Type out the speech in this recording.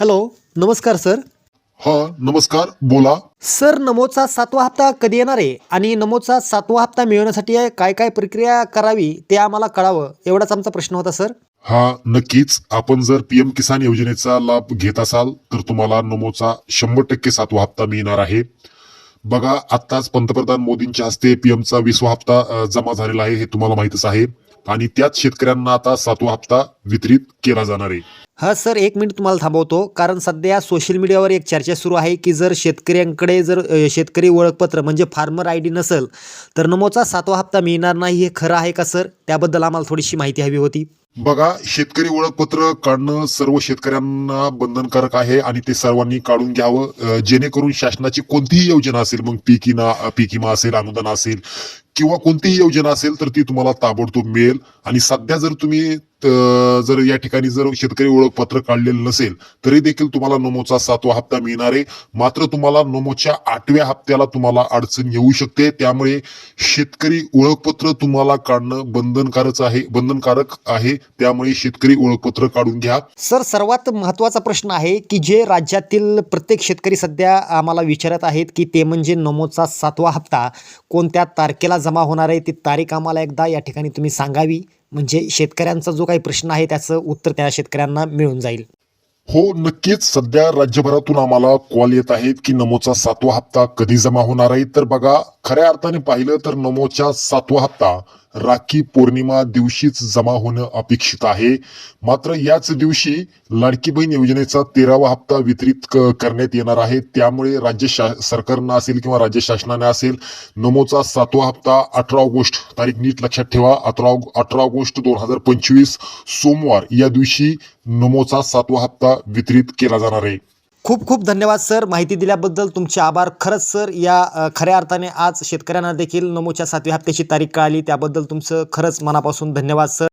Hello नमस्कार sir. हा नमस्कार बोला. सर नमोचा सातवा हप्ता कधी येणार आहे? आणि नमोचा सातवा हप्ता मिळवण्यासाठी काय काय प्रक्रिया करावी ते आम्हाला कळावं एवढाच आमचा प्रश्न होता सर. हा नक्कीच. आपण जर पीएम किसान योजनेचा लाभ घेत असाल तर तुम्हाला नमोचा शंभर टक्के सातवा हप्ता मिळणार आहे. बघा आत्ताच पंतप्रधान मोदींच्या हस्ते पीएमचा विसवा हप्ता जमा झालेला आहे हे तुम्हाला माहितच आहे. आणि त्याच शेतकऱ्यांना आता सातवा हप्ता वितरित केला जाणार आहे. हा सर एक मिनिट तुम्हाला थांबवतो कारण सध्या सोशल मीडियावर एक चर्चा सुरू आहे की जर शेतकऱ्यांकडे जर शेतकरी ओळखपत्र म्हणजे फार्मर आय डी नसेल तर नमोचा सातवा हप्ता मिळणार नाही हे खरं आहे का सर? त्याबद्दल आम्हाला थोडीशी माहिती हवी होती. बघा शेतकरी ओळखपत्र काढणं सर्व शेतकऱ्यांना बंधनकारक आहे आणि ते सर्वांनी काढून घ्यावं जेणेकरून शासनाची कोणतीही योजना असेल मग पीक विमा असेल अनुदान असेल किंवा कोणतीही योजना असेल तर ती तुम्हाला ताबडतोब मिळेल. आणि सध्या जर तुम्ही जर या ठिकाणी जर शेतकरी ओळखपत्र काढलेलं नसेल तरी देखील तुम्हाला नमोचा सातवा हप्ता मिळणार आहे. मात्र तुम्हाला नमोच्या आठव्या हप्त्याला तुम्हाला अडचण येऊ शकते. त्यामुळे शेतकरी ओळखपत्र तुम्हाला काढणं बंधनकारक आहे बंधनकारक आहे. त्यामुळे शेतकरी ओळखपत्र काढून घ्या. सर सर्वात महत्त्वाचा प्रश्न आहे की जे राज्यातील प्रत्येक शेतकरी सध्या आम्हाला विचारत आहेत की ते म्हणजे नमोचा सातवा हप्ता कोणत्या तारखेला जमा होणार आहे ती तारीख आम्हाला एकदा या ठिकाणी तुम्ही सांगावी? म्हणजे शेतकऱ्यांचा जो काही प्रश्न आहे त्याचं उत्तर त्या शेतकऱ्यांना मिळून जाईल. हो नक्कीच. सध्या राज्यभरातून आम्हाला कॉल येत आहेत की नमोचा सातवा हप्ता कधी जमा होणार आहे? तर बघा खऱ्या अर्थाने पाहिलं तर नमोच्या सातवा हप्ता राखी पौर्णिमा दिवशीच जमा होणं अपेक्षित आहे. मात्र याच दिवशी लाडकी बहीण योजनेचा तेरावा हप्ता वितरित करण्यात येणार आहे. त्यामुळे राज्य शा सरकारनं असेल किंवा राज्य शासनाने असेल नमोचा सातवा हप्ता अठरा ऑगस्ट तारीख नीट लक्षात ठेवा. अठरा अठरा ऑगस्ट दोन हजार पंचवीस सोमवार या दिवशी नमोचा सातवा हप्ता वितरित केला जाणार आहे. खूप खूप धन्यवाद सर. माहिती दिल्याबद्दल तुमचे आभार. खरंच सर या खऱ्या अर्थाने आज शेतकऱ्यांना देखील नमोच्या सातव्या हप्त्याची तारीख कळाली. त्याबद्दल तुमचं खरंच मनापासून धन्यवाद सर.